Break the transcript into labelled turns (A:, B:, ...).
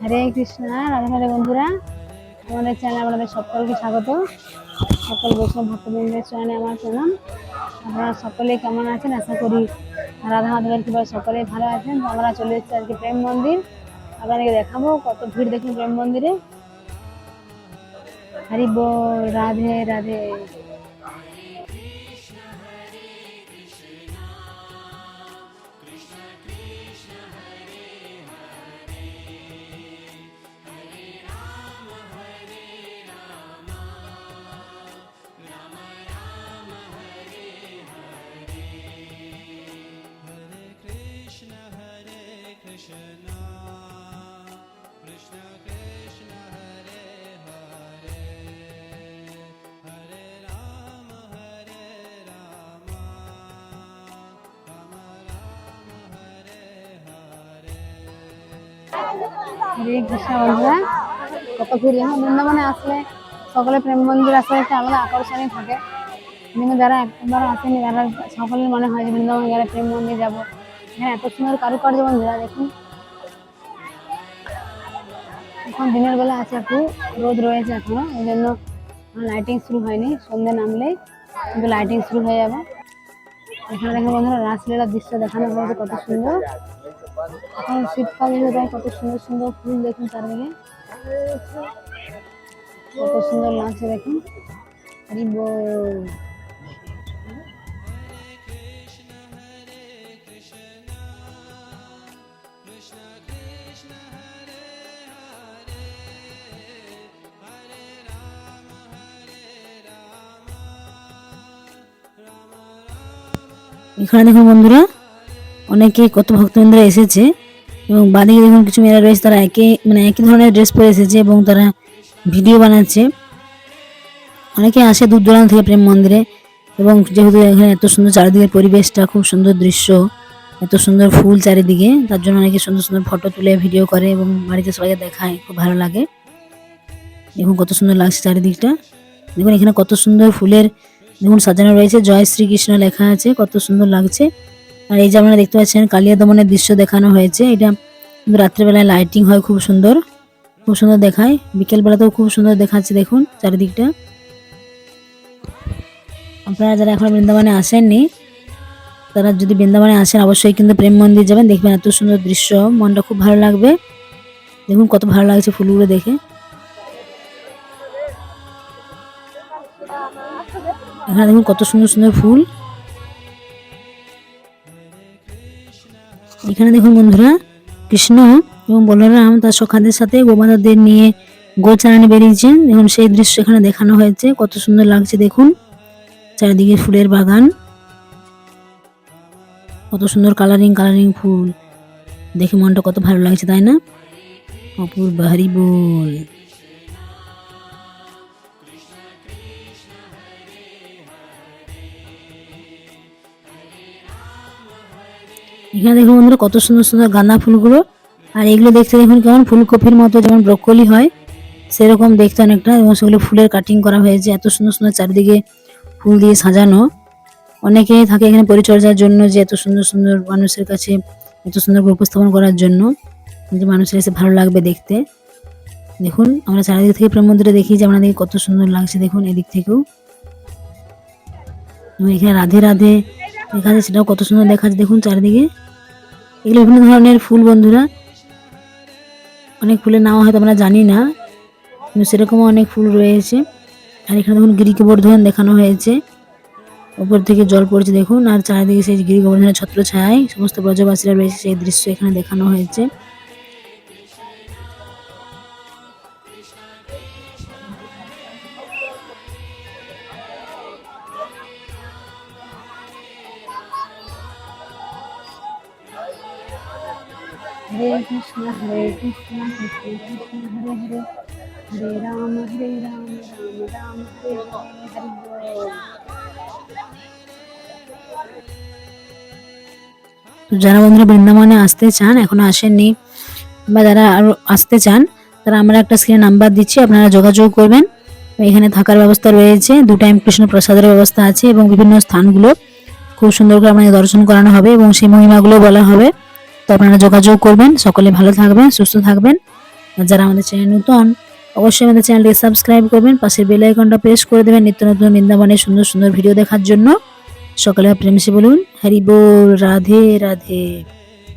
A: হরে কৃষ্ণা রাধা রাধে বন্ধুরা আমাদের চ্যানেল আপনাদের সকলকে স্বাগত সকল বৈষ্ণব ভক্তবৃন্দের চয়নে আমার প্রণাম আপনারা সকলে কেমন আছেন আশা করি রাধা মাধবের কীভাবে সকলে ভালো আছেন আমরা চলে এসেছি আজকে প্রেম মন্দির আপনাদেরকে দেখাবো কত ভিড় দেখুন প্রেম মন্দিরে হরি রাধে রাধে কত ঘুরি এখন বৃন্দাবনে আসলে সকলে প্রেম মন্দির আসলে একটা আলাদা আকর্ষণই থাকে কিন্তু যারা একবার আসেনি তারা সকলের মনে হয় যে বৃন্দাবনে গেলে প্রেম মন্দির যাবো এখানে এত সুন্দর কারুকার্য যারা দেখুন এখন দিনের বেলা আছে একটু রোদ রয়েছে এখনো এই জন্য লাইটিং শুরু হয়নি সন্ধ্যে নামলে কিন্তু লাইটিং শুরু হয়ে যাবে এখানে দেখেন বন্ধুরা রাসলীলার দৃশ্য দেখানো হয়েছে কত সুন্দর এখন শীতকাল তাই কত সুন্দর সুন্দর ফুল দেখুন চারদিকে কত সুন্দর লাগছে দেখুন হরিব এখানে দেখুন বন্ধুরা অনেকে কত ভক্তবৃন্দরা এসেছে এবং বাদিকে দেখুন কিছু মেয়েরা রয়েছে তারা একে মানে একই ধরনের ড্রেস পরে এসেছে এবং তারা ভিডিও বানাচ্ছে অনেকে আসে দূর দূরান্ত থেকে প্রেম মন্দিরে এবং যেহেতু এখানে এত সুন্দর চারিদিকের পরিবেশটা খুব সুন্দর দৃশ্য এত সুন্দর ফুল চারিদিকে তার জন্য অনেকে সুন্দর সুন্দর ফটো তুলে ভিডিও করে এবং বাড়িতে সবাইকে দেখায় খুব ভালো লাগে দেখুন কত সুন্দর লাগছে চারিদিকটা দেখুন এখানে কত সুন্দর ফুলের দেখুন সাজানো রয়েছে জয় শ্রীকৃষ্ণ লেখা আছে কত সুন্দর লাগছে আর এই যে আপনারা দেখতে পাচ্ছেন কালিয়া দমনের দৃশ্য দেখানো হয়েছে এটা রাত্রেবেলায় লাইটিং হয় খুব সুন্দর খুব সুন্দর দেখায় বিকেলবেলাতেও খুব সুন্দর দেখাচ্ছে দেখুন চারিদিকটা আপনারা যারা এখন বৃন্দাবনে আসেননি তারা যদি বৃন্দাবনে আসেন অবশ্যই কিন্তু প্রেম মন্দির যাবেন দেখবেন এত সুন্দর দৃশ্য মনটা খুব ভালো লাগবে দেখুন কত ভালো লাগছে ফুলগুলো দেখে এখানে হ্যাঁ, দেখুন কত সুন্দর সুন্দর ফুল এখানে দেখুন বন্ধুরা কৃষ্ণ এবং বলরাম তার সখাদের সাথে গোমাদাদের নিয়ে গোচারণে বেরিয়েছেন দেখুন সেই দৃশ্য এখানে দেখানো হয়েছে কত সুন্দর লাগছে দেখুন চারিদিকে ফুলের বাগান কত সুন্দর কালারিং কালারিং ফুল দেখে মনটা কত ভালো লাগছে তাই না অপূর্ব হারি বল এখানে দেখুন বন্ধুরা কত সুন্দর সুন্দর গাঁদা ফুলগুলো আর এগুলো দেখতে দেখুন কেমন ফুলকপির মতো যেমন ব্রকলি হয় সেরকম দেখতে অনেকটা এবং সেগুলো ফুলের কাটিং করা হয়েছে এত সুন্দর সুন্দর চারিদিকে ফুল দিয়ে সাজানো অনেকে থাকে এখানে পরিচর্যার জন্য যে এত সুন্দর সুন্দর মানুষের কাছে এত সুন্দর করে উপস্থাপন করার জন্য যে মানুষের এসে ভালো লাগবে দেখতে দেখুন আমরা চারিদিক থেকে প্রেম মন্দিরে দেখি যে আমাদের কত সুন্দর লাগছে দেখুন এদিক থেকেও এখানে রাধে রাধে দেখা যায় সেটাও কত সুন্দর দেখা দেখুন চারিদিকে এগুলো বিভিন্ন ধরনের ফুল বন্ধুরা অনেক ফুলের নাম হয়তো আমরা জানি না কিন্তু সেরকমও অনেক ফুল রয়েছে আর এখানে দেখুন গিরি গোবর্ধন দেখানো হয়েছে উপর থেকে জল পড়ছে দেখুন আর চারিদিকে সেই গিরি গোবর্ধনের ছত্র ছায় সমস্ত ব্রজবাসীরা রয়েছে সেই দৃশ্য এখানে দেখানো হয়েছে হরে কৃষ্ণ হরে কৃষ্ণ হরে কৃষ্ণ হরে হরে হরে রাম হরে রাম রাম রাম হরে হরে তো যারা বন্ধুরা বৃন্দাবনে আসতে চান এখনো আসেননি বা যারা আরো আসতে চান তারা আমরা একটা স্ক্রিনে নাম্বার দিচ্ছি আপনারা যোগাযোগ করবেন এখানে থাকার ব্যবস্থা রয়েছে দু টাইম কৃষ্ণ প্রসাদের ব্যবস্থা আছে এবং বিভিন্ন স্থানগুলো খুব সুন্দর করে আমাদের দর্শন করানো হবে এবং সেই মহিমাগুলো বলা হবে তো আপনারা যোগাযোগ করবেন সকলে ভালো থাকবেন সুস্থ থাকবেন যারা আমাদের চ্যানেল নতুন অবশ্যই আমাদের চ্যানেলটি সাবস্ক্রাইব করবেন পাশের বেল আইকনটা প্রেস করে দেবেন নিত্য নতুন বৃন্দাবনের সুন্দর সুন্দর ভিডিও দেখার জন্য সকালে প্রেমসে বলুন হরি বল রাধে রাধে